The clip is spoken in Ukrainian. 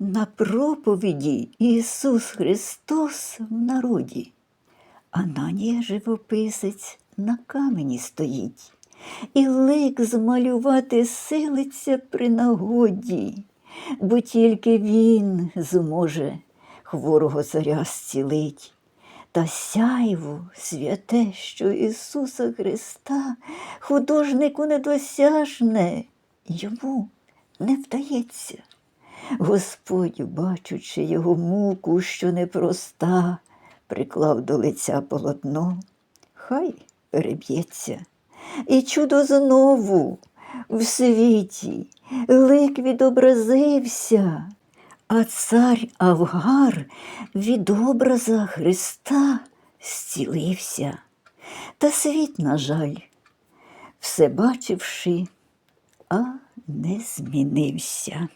На проповіді Ісус Христос в народі. Ананія живописець на камені стоїть, і лик змалювати силиться при нагоді, бо тільки він зможе хворого царя зцілить. Та сяйво святе, що Ісуса Христа художнику недосяжне, йому не вдається. Господь, бачучи його муку, що непроста, приклав до лиця полотно, хай переб'ється. І чудо знову в світі лик відобразився, а цар Авгар від образа Христа зцілився. Та світ, на жаль, все бачивши, а не змінився.